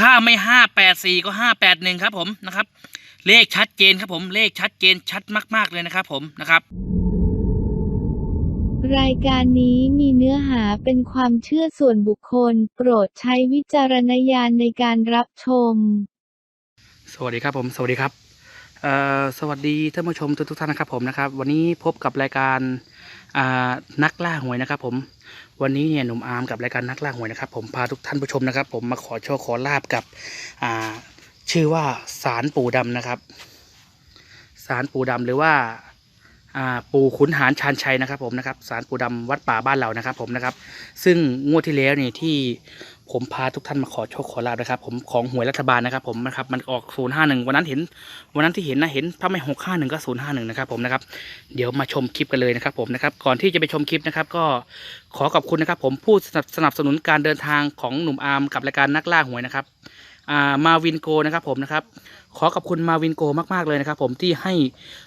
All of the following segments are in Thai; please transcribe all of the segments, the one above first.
ถ้าไม่ห้าแปดสี่ก็ห้าแปดหนึ่งครับผมนะครับ เลขชัดเจนครับผมเลขชัดเจนชัดมาก ๆ เลยนะครับผมนะครับรายการนี้มีเนื้อหาเป็นความเชื่อส่วนบุคคล โปรดใช้วิจารณญาณในการรับชม สวัสดีครับผม สวัสดีครับเอ่อ สวัสดีท่านผู้ชมทุกท่านนะครับผมนะครับ วันนี้พบกับรายการนักล่าหวยนะครับ ผมวันนี้เนี่ยหนุ่มอาร์มกับรายการนักล่าหวยนะครับ ผมพาทุกท่านผู้ชมนะครับ ผมมาขอโชคขอลาบกับชื่อว่าสารปู่ดำนะครับ สารปู่ดำหรือว่าปู่ขุนหารชานชัยนะครับ ผมนะครับสารปู่ดำวัดป่าบ้านเรานะครับ ผมนะครับ ซึ่งงวดที่แล้วเนี่ยที่ ผมพาทุกท่านมาขอโชคขอลาบนะครับ ผมของหวยรัฐบาลนะครับ ผมนะครับมันออกศูนย์ห้าหนึ่งวันนั้นเห็น วันนั้นที่เห็นนะเห็นถ้าไม่หกห้าหนึ่งก็ศูนย์ห้าหนึ่งนะครับผมนะครับเดี๋ยวมาชมคลิปกันเลยนะครับ ผมนะครับก่อนที่จะไปชมคลิปนะครับ ก็ขอขอบคุณนะครับ ผมผู้สนับสนุนการเดินทางของหนุ่มอาร์มกับรายการนักล่าหวยนะครับ มาวินโกนะครับผมนะครับ ขอขอบคุณมาวินโกมากๆเลยนะครับ ผมที่ให้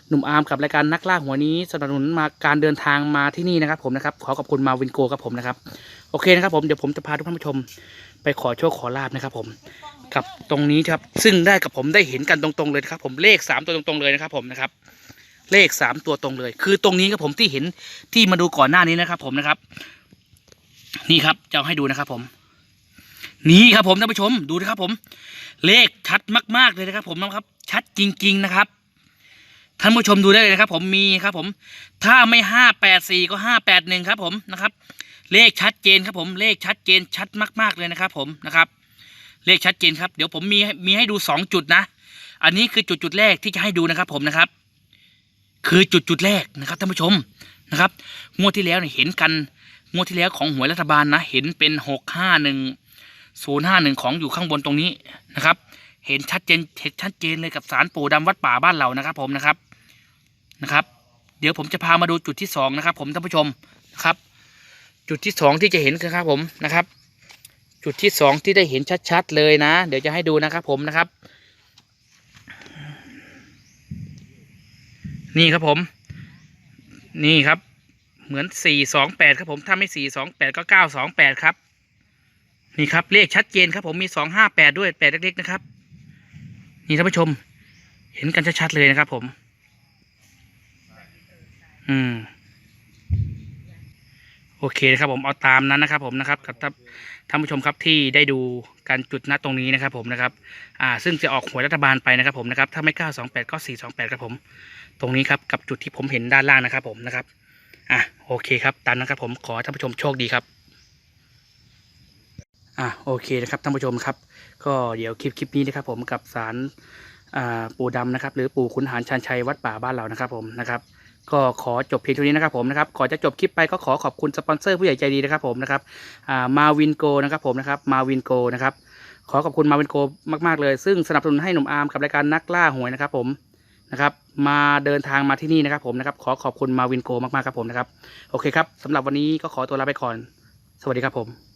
หนุ่มอาร์มกับรายการนักล่าหัวนี้สนับสนุนมาการเดินทางมาที่นี่นะครับ ผมนะครับขอขอบคุณมาวินโกครับผมนะครับโอเคนะครับผมเดี๋ยวผมจะพาทุกท่านผู้ชมไปขอโชคขอลาบนะครับ ผมกับตรงนี้ครับ ซึ่งได้กับผมได้เห็นกันตรงๆเลยครับ ผมเลขสามตัวตรงๆเลยนะครับ ผมนะครับ เลขสามตัวตรงเลย คือตรงนี้ครับผมที่เห็นที่มาดูก่อนหน้านี้นะครับ ผมนะครับ นี่ครับจะให้ดูนะครับ ผม นี่ครับผมท่านผู้ชมดูนะครับผม เลขชัดมาก ๆ เลยนะครับ ผมนะครับ ชัดจริง ๆ นะครับท่านผู้ชมดูได้เลยนะครับ ผมมีครับผม ถ้าไม่ห้าแปดสี่ก็ห้าแปดหนึ่งครับ ผมนะครับ เลขชัดเจนครับ ผมเลขชัดเจนชัดมากๆเลยนะครับ ผมนะครับ เลขชัดเจนครับเดี๋ยวผมมีมีให้ดูสองจุดนะ อันนี้คือจุดจุดแรกที่จะให้ดูนะครับ ผมนะครับ คือจุดจุดแรกนะครับท่านผู้ชมนะครับงวดที่แล้วเนี่ยเห็นกันงวดที่แล้วของหวยรัฐบาลนะ เห็นเป็นหกห้าหนึ่ง ศูนย์ห้าหนึ่งของอยู่ข้างบนตรงนี้นะครับ เห็นชัดเจนเห็นชัดเจนเลยกับสารปู่ดำวัดป่าบ้านเรานะครับ ผมนะครับนะครับ เดี๋ยวผมจะพามาดูจุดที่สองนะครับ ผมท่านผู้ชมนะครับ จุดที่สองที่จะเห็นคือครับผมนะครับ จุดที่สองที่ได้เห็นชัดๆเลยนะ เดี๋ยวจะให้ดูนะครับผมนะครับ นี่ครับผม นี่ครับเหมือนสี่สองแปดครับผม ถ้าไม่สี่สองแปดก็เก้าสองแปดครับ นี่ครับเลขชัดเจนครับ ผมมีสองห้าแปดด้วยแปดเล็กๆนะครับ นี่ท่านผู้ชม เห็นกันชัดๆเลยนะครับ ผม อืม โอเคนะครับ ผมเอาตามนั้นนะครับ ผมนะครับกับท่านผู้ชมครับที่ได้ดูการจุดณตรงนี้นะครับ ผมนะครับ อ่า ซึ่งจะออกหวยรัฐบาลไปนะครับ ผมนะครับ ถ้าไม่เก้าสองแปดก็สี่สองแปดครับผม ตรงนี้ครับกับจุดที่ผมเห็นด้านล่างนะครับ ผมนะครับ อะโอเคครับตามนั้นครับ ผมขอท่านผู้ชมโชคดีครับ อะโอเคนะครับท่านผู้ชมครับ ก็เดี๋ยวคลิปคลิปนี้นะครับผมกับสารปู่ดำนะครับ หรือปู่ขุนหารชันชัยวัดป่าบ้านเรานะครับผมนะครับก็ขอจบเพียงเท่านี้นะครับผมนะครับก่อนจะจบคลิปไปก็ขอขอบคุณสปอนเซอร์ผู้ใหญ่ใจดีนะครับผมนะครับอ่ามาวินโกนะครับผมนะครับมาวินโกนะครับขอขอบคุณมาวินโกมากๆเลย ซึ่งสนับสนุนให้หนุ่มอาร์มกับรายการนักล่าหวยนะครับผมนะครับมาเดินทางมาที่นี่นะครับผมนะครับขอขอบคุณมาวินโกมากๆครับผมนะครับโอเคครับสำหรับวันนี้ก็ขอตัวลาไปก่อน สวัสดีครับผม